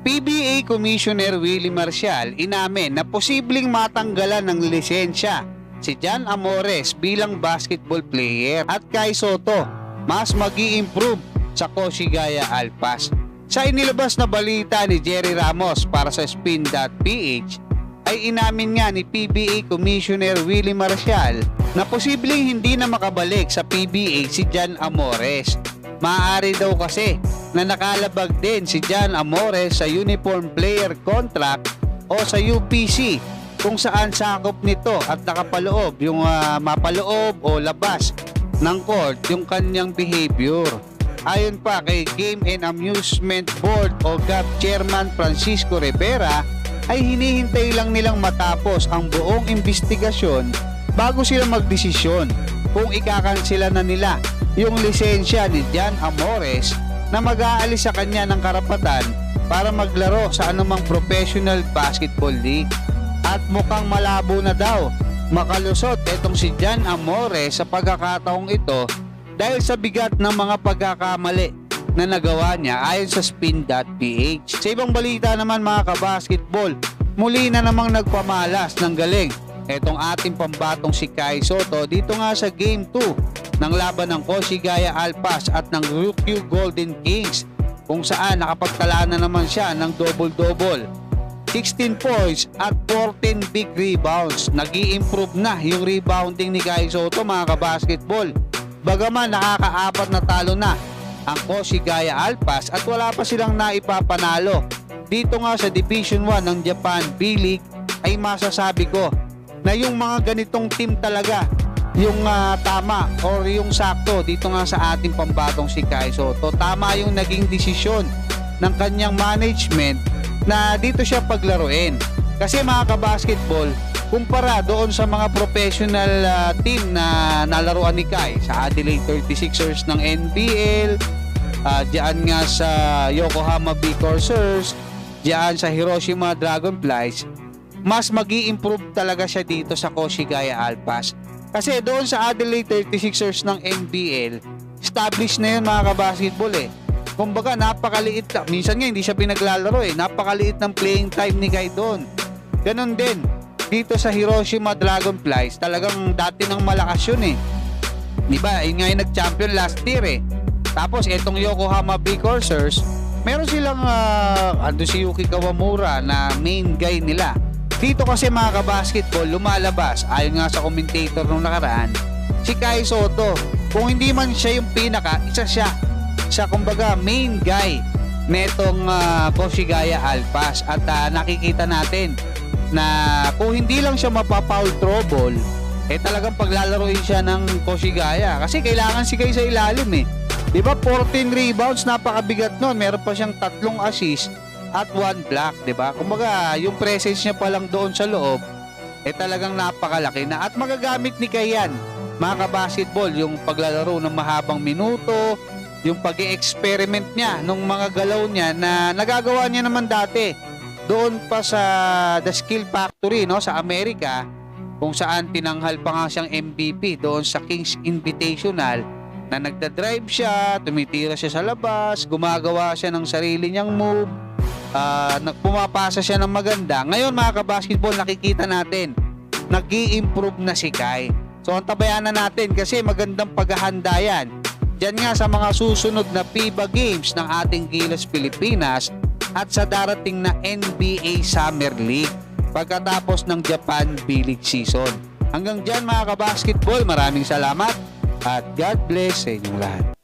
PBA Commissioner Willie Marcial inamin na posibleng matanggalan ng lisensya si Jan Amores bilang basketball player at kay Soto mas mag improve sa Koshigaya Alpas. Sa inilabas na balita ni Jerry Ramos para sa spin.ph ay inamin nga ni PBA Commissioner Willie Marcial na posibleng hindi na makabalik sa PBA si Jan Amores. Maaari daw kasi na nakalabag din si Jan Amores sa uniform player contract o sa UPC kung saan sakop nito at nakapaloob yung ah, mapaloob o labas ng court yung kanyang behavior. Ayon pa kay Game and Amusement Board o GAB Chairman Francisco Rivera ay hinihintay lang nilang matapos ang buong investigasyon bago sila magdesisyon kung ikakansela na nila yung lisensya ni Jan Amores na mag-aalis sa kanya ng karapatan para maglaro sa anumang professional basketball league. At mukhang malabo na daw makalusot itong si Jan Amores sa pagkakataong ito dahil sa bigat ng mga pagkakamali na nagawa niya ayon sa spin.ph. Sa ibang balita naman mga kabasketball, muli na namang nagpamalas ng galing etong ating pambatong si Kai Soto dito nga sa Game 2 ng laban ng Koshigaya Alpas at ng Ryukyu Golden Kings kung saan nakapagtala na naman siya ng double-double. 16 points at 14 big rebounds. nag improve na yung rebounding ni Kai Soto mga kabasketball. Bagaman nakakaapat na talo na ang Koshigaya Alpas at wala pa silang naipapanalo. Dito nga sa Division 1 ng Japan B-League ay masasabi ko na yung mga ganitong team talaga yung ah, tama or yung sakto dito nga sa ating pambatong si Kai Soto. Tama yung naging desisyon ng kanyang management na dito siya paglaruin. Kasi mga kabasketball, kumpara doon sa mga professional ah, team na nalaruan ni Kai sa Adelaide 36ers ng NBL, ah, diyan nga sa Yokohama B Corsairs, diyan sa Hiroshima Dragonflies, mas mag improve talaga siya dito sa Koshigaya Alpas. Kasi doon sa Adelaide 36ers ng NBL, established na yun mga kabasketball eh. Kumbaga napakaliit. Minsan nga hindi siya pinaglalaro eh. Napakaliit ng playing time ni Kai doon. Ganon din. Dito sa Hiroshima Dragonflies, talagang dati nang malakas yun eh. Di ba? Yun nga yung nag-champion last year eh. Tapos itong Yokohama B Corsairs, meron silang uh, ando si Yuki Kawamura na main guy nila. Dito kasi mga kabasketball, lumalabas, ayon nga sa commentator nung nakaraan, si Kai Soto. Kung hindi man siya yung pinaka, isa siya sa kumbaga main guy netong uh, Koshigaya Alpas at ah, nakikita natin na kung hindi lang siya mapapoul trouble eh talagang paglalaroin siya ng Koshigaya kasi kailangan si Kai sa ilalim eh. Di ba 14 rebounds napakabigat nun. Meron pa siyang tatlong assist at one block di ba? Kumbaga yung presence niya pa lang doon sa loob eh talagang napakalaki na. At magagamit ni Kayan mga kabasketball yung paglalaro ng mahabang minuto yung pag experiment niya nung mga galaw niya na nagagawa niya naman dati. Doon pa sa The Skill Factory no sa Amerika kung saan tinanghal pa nga siyang MVP doon sa King's Invitational na nagda-drive siya, tumitira siya sa labas, gumagawa siya ng sarili niyang move, uh, pumapasa siya ng maganda. Ngayon mga kabasketball, nakikita natin, nag improve na si Kai. So, ang tabayanan natin kasi magandang paghahanda yan Diyan nga sa mga susunod na FIBA Games ng ating Gilas Pilipinas at sa darating na NBA Summer League pagkatapos ng Japan B-League season. Hanggang dyan mga kabasketball, maraming salamat at God bless sa inyong lahat.